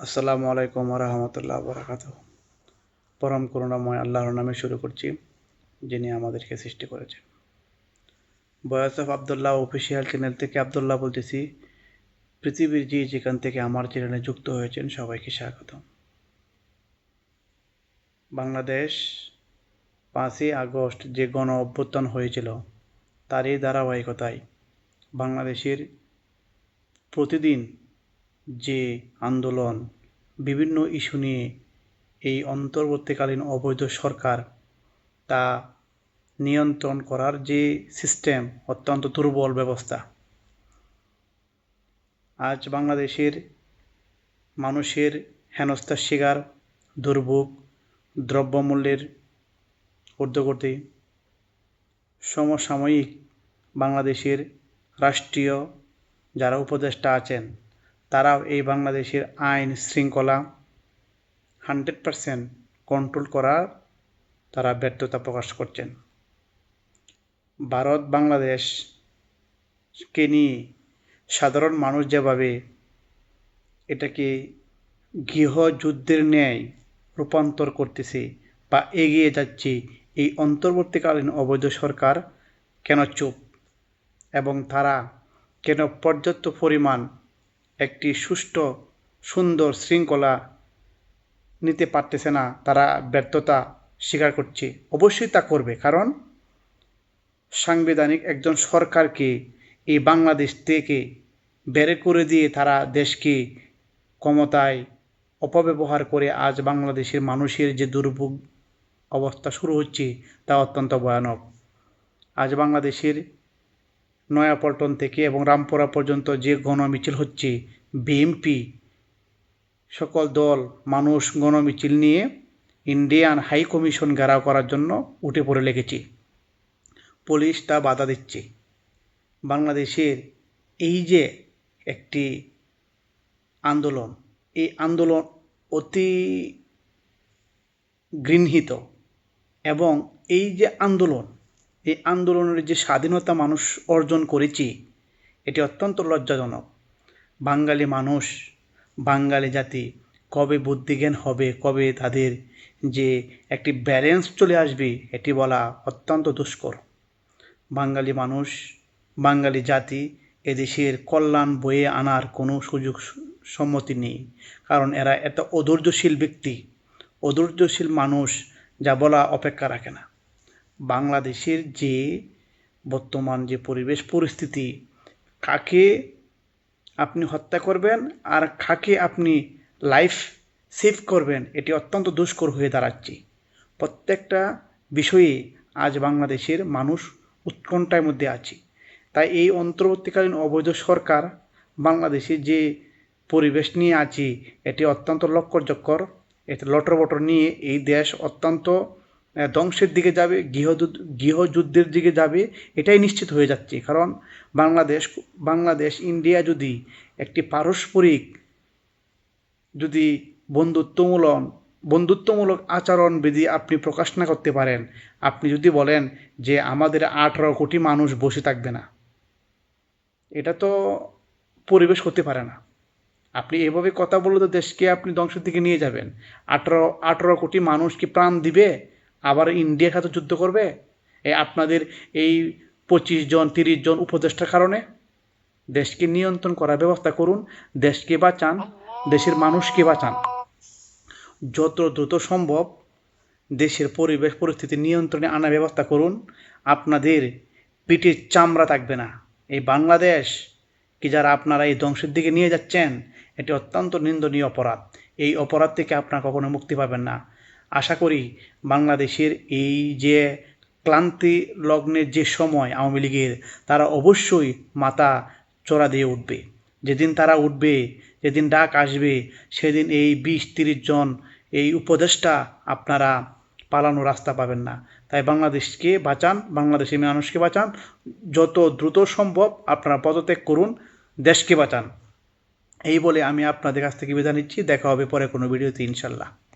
আসসালামু আলাইকুম রহমতুল্লাহ বরাকাত পরম করুণাময় আল্লাহর নামে শুরু করছি, যিনি আমাদেরকে সৃষ্টি করেছেন। বয়স অফ আবদুল্লাহ অফিসিয়াল চ্যানেল থেকে আবদুল্লাহ বলতেছি, পৃথিবীর যে যেখান থেকে আমার চ্যানেলে যুক্ত হয়েছেন, সবাইকে স্বাগত বাংলাদেশ পাঁচই আগস্ট যে গণ অভ্যুত্থান হয়েছিল, তারই ধারাবাহিকতায় বাংলাদেশের প্রতিদিন যে আন্দোলন বিভিন্ন ইস্যু নিয়ে এই অন্তর্বর্তীকালীন অবৈধ সরকার তা নিয়ন্ত্রণ করার যে সিস্টেম অত্যন্ত দুর্বল ব্যবস্থা। আজ বাংলাদেশের মানুষের হেনস্থার শিকার, দুর্ভোগ, দ্রব্যমূল্যের ঊর্ধ্বগতি, সমসাময়িক বাংলাদেশের রাষ্ট্রীয় যারা উপদেষ্টা আছেন তারাও এই বাংলাদেশের আইন শৃঙ্খলা হান্ড্রেড পারসেন্ট কন্ট্রোল করার তারা ব্যর্থতা প্রকাশ করছেন। ভারত, বাংলাদেশকে নিয়ে সাধারণ মানুষ যেভাবে এটাকে গৃহযুদ্ধের ন্যায় রূপান্তর করতেছে বা এগিয়ে যাচ্ছে, এই অন্তর্বর্তীকালীন অবৈধ সরকার কেন চুপ? এবং তারা কেন পর্যাপ্ত পরিমাণ একটি সুষ্ঠু, সুন্দর শৃঙ্খলা নিতে পারতেছে না। তারা ব্যর্থতা স্বীকার করছে। অবশ্যই তা করবে, কারণ সাংবিধানিক একজন সরকারকে এই বাংলাদেশ থেকে বের করে দিয়ে তারা দেশকে ক্ষমতায় অপব্যবহার করে আজ বাংলাদেশের মানুষের যে দুর্ভোগ অবস্থা শুরু হচ্ছে তা অত্যন্ত ভয়ানক। আজ বাংলাদেশের নয়াপল্টন থেকে এবং রামপুরা পর্যন্ত যে গণমিছিল হচ্ছে বিএমপি সকল দল, মানুষ গণমিছিল নিয়ে ইন্ডিয়ান হাই কমিশন ঘেরাও করার জন্য উঠে পড়ে লেগেছে। পুলিশ তা বাধা দিচ্ছে। বাংলাদেশের এই যে একটি আন্দোলন, এই আন্দোলন অতি গৃহীত এবং এই যে আন্দোলন এই আন্দোলনের যে স্বাধীনতা মানুষ অর্জন করেছি, এটি অত্যন্ত লজ্জাজনক। বাঙালি মানুষ, বাঙালি জাতি কবে বুদ্ধিজ্ঞান হবে, কবে তাদের যে একটি ব্যালেন্স চলে আসবে, এটি বলা অত্যন্ত দুষ্কর। বাঙালি মানুষ, বাঙালি জাতি এদেশের কল্যাণ বয়ে আনার কোনো সুযোগ সম্মতি নেই। কারণ এরা এত অধৈর্যশীল ব্যক্তি, অধৈর্যশীল মানুষ যা বলা অপেক্ষা রাখে না। বাংলাদেশের যে বর্তমান যে পরিবেশ পরিস্থিতি, কাকে আপনি হত্যা করবেন আর কাকে আপনি লাইফ সেভ করবেন, এটি অত্যন্ত দুষ্কর হয়ে দাঁড়াচ্ছে। প্রত্যেকটা বিষয়ে আজ বাংলাদেশের মানুষ উৎকণ্ঠার মধ্যে আছে। তাই এই অন্তর্বর্তীকালীন অবৈধ সরকার বাংলাদেশে যে পরিবেশ নিয়ে আছে, এটি অত্যন্ত লক্ষ্যচক্কর এটি লটর বটর নিয়ে এই দেশ অত্যন্ত ধ্বংসের দিকে যাবে, গৃহযুদ্ধ, গৃহযুদ্ধের দিকে যাবে, এটাই নিশ্চিত হয়ে যাচ্ছে। কারণ বাংলাদেশ বাংলাদেশ, ইন্ডিয়া যদি একটি পারস্পরিক যদি বন্ধুত্বমূলক বন্ধুত্বমূলক আচরণ বিধি আপনি প্রকাশ না করতে পারেন, আপনি যদি বলেন যে আমাদের আঠারো কোটি মানুষ বসে থাকবে না, এটা তো পরিবেশ হতে পারে না। আপনি এভাবে কথা বললে তো দেশকে আপনি ধ্বংসের দিকে নিয়ে যাবেন। আঠারো আঠারো কোটি মানুষ কি প্রাণ দিবে? আবার ইন্ডিয়ার সাথে যুদ্ধ করবে? এই আপনাদের এই পঁচিশ জন, তিরিশ জন উপদেষ্টার কারণে? দেশকে নিয়ন্ত্রণ করার ব্যবস্থা করুন, দেশকে বাঁচান, দেশের মানুষকে বাঁচান। যত দ্রুত সম্ভব দেশের পরিবেশ পরিস্থিতি নিয়ন্ত্রণে আনার ব্যবস্থা করুন। আপনাদের পিঠের চামড়া থাকবে না। এই বাংলাদেশ কি যারা আপনারা এই ধ্বংসের দিকে নিয়ে যাচ্ছেন, এটি অত্যন্ত নিন্দনীয় অপরাধ। এই অপরাধ থেকে আপনারা কখনো মুক্তি পাবেন না। আশা করি বাংলাদেশের এই যে ক্লান্তি লগ্নের যে সময় আওয়ামী লীগের, তারা অবশ্যই মাথা চড়া দিয়ে উঠবে। যেদিন তারা উঠবে, যেদিন ডাক আসবে, সেদিন এই বিশ তিরিশ জন এই উপদেশটা আপনারা পালানো রাস্তা পাবেন না। তাই বাংলাদেশকে বাঁচান বাংলাদেশের মানুষকে বাঁচান। যত দ্রুত সম্ভব আপনারা পদত্যাগ করুন, দেশকে বাঁচান। এই বলে আমি আপনাদের কাছ থেকে বিদায় নিচ্ছি। দেখা হবে পরে কোনো ভিডিওতে, ইনশাল্লাহ।